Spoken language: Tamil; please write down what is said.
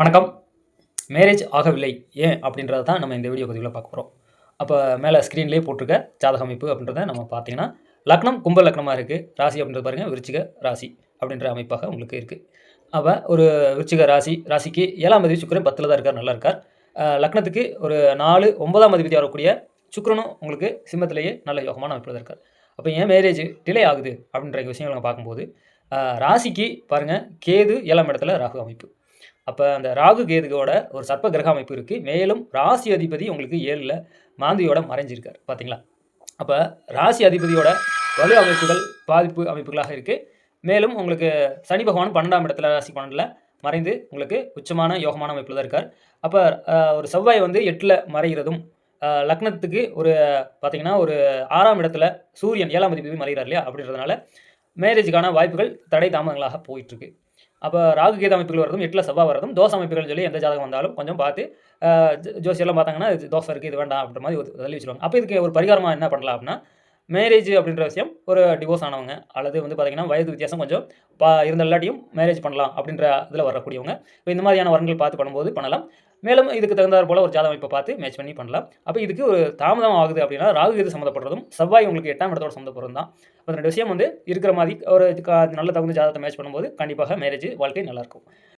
வணக்கம். மேரேஜ் ஆகவில்லை. ஏன்? அப்படின்றத தான் நம்ம இந்த வீடியோ பதிவில் பார்க்க போகிறோம் அப்போ மேலே ஸ்க்ரீன்லேயே போட்டிருக்க ஜாதக அமைப்பு அப்படின்றத நம்ம பார்த்தீங்கன்னா லக்னம் கும்ப லக்னமாக இருக்குது ராசி அப்படின்றது பாருங்கள் விருச்சிக ராசி அப்படின்ற அமைப்பாக உங்களுக்கு இருக்குது அப்போ ஒரு விருச்சிக ராசி ராசிக்கு ஏழாம் அதிபதி சுக்கிரன் பத்தில் தான் இருக்கார் நல்லா இருக்கார். லக்னத்துக்கு ஒரு நாலு ஒன்பதாம் அதிபதி வரக்கூடிய சுக்கரனும் உங்களுக்கு சிம்மத்திலேயே நல்ல யோகமான அமைப்பில் தான் இருக்கார். அப்போ ஏன் மேரேஜ் டிலே ஆகுது அப்படின்ற விஷயங்களை பார்க்கும்போது ராசிக்கு பாருங்கள் கேது ஏழாம் இடத்துல ராகு அமைப்பு. அப்போ அந்த ராகு கேதுவோட ஒரு சர்ப்ப கிரக அமைப்பு இருக்குது மேலும் ராசி அதிபதி உங்களுக்கு ஏழில் மாந்தியோட மறைஞ்சிருக்கார். பார்த்தீங்களா அப்போ ராசி அதிபதியோட வலு அமைப்புகள் பாதிப்பு அமைப்புகளாக இருக்குது மேலும் உங்களுக்கு சனி பகவான் பன்னெண்டாம் இடத்துல ராசி பன்னெண்டில் மறைந்து உங்களுக்கு உச்சமான யோகமான அமைப்பில் தான் இருக்கார். அப்போ ஒரு செவ்வாய் வந்து எட்டில் மறைகிறதும் லக்னத்துக்கு ஒரு பார்த்தீங்கன்னா ஒரு ஆறாம் இடத்துல சூரியன் ஏழாம் அதிபதி மறைகிறார் இல்லையா? அப்படின்றதுனால மேரேஜுக்கான வாய்ப்புகள் தடை தாமதங்களாக போயிட்டுருக்கு அப்போ ராகு கேது அமைப்புகள் வரதும் எட்டில் செவ்வாய் வரதும் தோசை அமைப்புகள் சொல்லி எந்த ஜாதகம் வந்தாலும் கொஞ்சம் பார்த்து ஜோ- ஜோசியெல்லாம் பார்த்தாங்கன்னா தோசை இருக்குது இது வேண்டாம் அப்படின்ற மாதிரி ஒரு தள்ளி வச்சுருவாங்க. அப்போ இதுக்கு ஒரு பரிகாரமாக என்ன பண்ணலாம் அப்படின்னா மேரேஜ் அப்படின்ற விஷயம் ஒரு டிவோர்ஸ் ஆனவங்க அல்லது வந்து பார்த்திங்கன்னா வயது வித்தியாசம் கொஞ்சம் பா இருந்த இல்லாட்டியும் மேரேஜ் பண்ணலாம் அப்படின்ற இதில் வரக்கூடியவங்க. இப்போ இந்த மாதிரியான வரங்கள் பார்த்து பண்ணும்போது பண்ணலாம். மேலும் இதுக்கு தகுந்தாற் போல் ஒரு ஜாத அமைப்பை பார்த்து மேட்ச் பண்ணி பண்ணலாம். அப்போ இதுக்கு ஒரு தாமதம் ஆகுது அப்படின்னா ராகு கேது சம்மந்தப்படுறதும் செவ்வாய் உங்களுக்கு எட்டாம் இடத்தோட சம்மந்தப்படுறதும் தான். அந்த ரெண்டு விஷயம் வந்து இருக்கிற மாதிரி ஒரு நல்ல தகுந்த ஜாதகத்தை மேட்ச் பண்ணும்போது கண்டிப்பாக மேரேஜ் வாழ்க்கை நல்லாயிருக்கும்